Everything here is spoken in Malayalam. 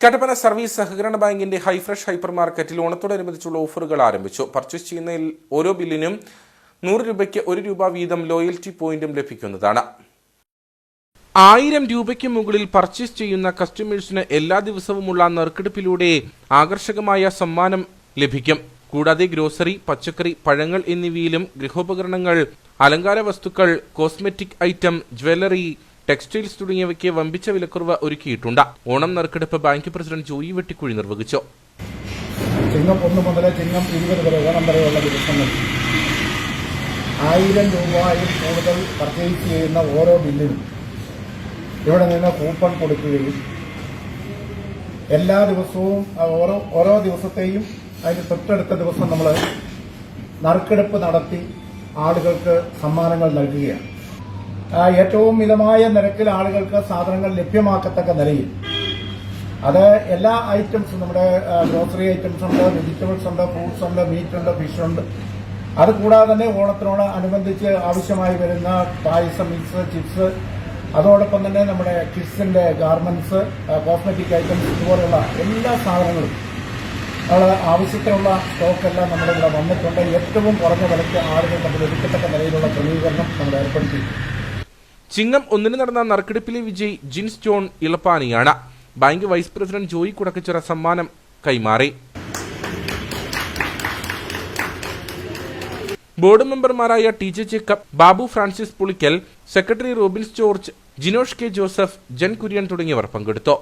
കട്ടപ്പന സർവീസ് സഹകരണ ബാങ്കിന്റെ ഹൈഫ്രഷ് ഹൈപ്പർ മാർക്കറ്റിൽ ഓണത്തോടനുബന്ധിച്ചുള്ള ഓഫറുകൾ ആരംഭിച്ചു. പർച്ചേസ് ചെയ്യുന്നതിൽ ഓരോ ബില്ലിനും നൂറ് രൂപയ്ക്ക് ഒരു രൂപ വീതം ലോയൽറ്റി പോയിന്റും ലഭിക്കുന്നതാണ്. ആയിരം രൂപയ്ക്ക് മുകളിൽ പർച്ചേസ് ചെയ്യുന്ന കസ്റ്റമേഴ്സിന് എല്ലാ ദിവസവുമുള്ള നറുക്കെടുപ്പിലൂടെ ആകർഷകമായ സമ്മാനം ലഭിക്കും. കൂടാതെ ഗ്രോസറി പച്ചക്കറി പഴങ്ങൾ എന്നിവയിലും ഗൃഹോപകരണങ്ങൾ അലങ്കാര വസ്തുക്കൾ കോസ്മെറ്റിക് ഐറ്റം ജ്വല്ലറി ടെക്സ്റ്റൈൽസ് തുടങ്ങിയവയ്ക്ക് വമ്പിച്ച വിലക്കുറവ് ഒരുക്കിയിട്ടുണ്ട്. ഓണം നറുക്കെടുപ്പ് ബാങ്ക് പ്രസിഡന്റ് ജോയി വെട്ടിക്കുഴി നിർവഹിച്ചു. ചിങ്ങം ഒന്ന് മുതൽ ചിങ്ങം ഇരുപത് വരെ ഓണം ദിവസങ്ങൾ. ആയിരം രൂപയിൽ കൂടുതൽ പർച്ചേസ് ചെയ്യുന്ന ഓരോ ബില്ലിനും ഇവിടെ നിന്ന് കൂപ്പൺ കൊടുക്കുകയും എല്ലാ ദിവസവും ഓരോ ഓരോ ദിവസത്തെയും അതിന് തൊട്ടടുത്ത ദിവസം നമ്മൾ നറുക്കെടുപ്പ് നടത്തി ആളുകൾക്ക് സമ്മാനങ്ങൾ നൽകുകയാണ്. ഏറ്റവും മിതമായ നിരക്കിൽ ആളുകൾക്ക് സാധനങ്ങൾ ലഭ്യമാക്കത്തക്ക നിലയിൽ. അത് എല്ലാ ഐറ്റംസും നമ്മുടെ ഗ്രോസറി ഐറ്റംസ് ഉണ്ട് വെജിറ്റബിൾസ് ഉണ്ട് ഫ്രൂട്ട്സ് ഉണ്ട് മീറ്റ് ഉണ്ട് ഫിഷ് ഉണ്ട്. അത് കൂടാതെ തന്നെ ഓണത്തിനോട് അനുബന്ധിച്ച് ആവശ്യമായി വരുന്ന പായസം മിക്സ് ചിപ്സ് അതോടൊപ്പം തന്നെ നമ്മുടെ കിഡ്സിന്റെ ഗാർമെന്റ്സ് കോസ്മെറ്റിക് ഐറ്റംസ് ഇതുപോലുള്ള എല്ലാ സാധനങ്ങളും. ആവശ്യത്തിനുള്ള സ്റ്റോക്കെല്ലാം നമ്മുടെ ഇവിടെ വന്നിട്ടുണ്ട്. ഏറ്റവും കുറഞ്ഞ വിലയ്ക്ക് ആളുകൾ നമ്മൾ എടുക്കത്തക്ക നിലയിലുള്ള ക്രമീകരണം നമ്മൾ ഏർപ്പെടുത്തി ചിങ്ങം ഒന്നിന് നടന്ന നറുക്കെടുപ്പിലെ വിജയി Jins John ഇളപ്പാനിയാണ്. Bank vice president Joy Kudakkachira സമ്മാനം കൈമാറി. ബോർഡ് മെമ്പർമാരായ T J Jacob Babu Francis Pulickal secretary Robins George Jinosh K Joseph Jan Kurian തുടങ്ങിയവർ പങ്കെടുത്തു.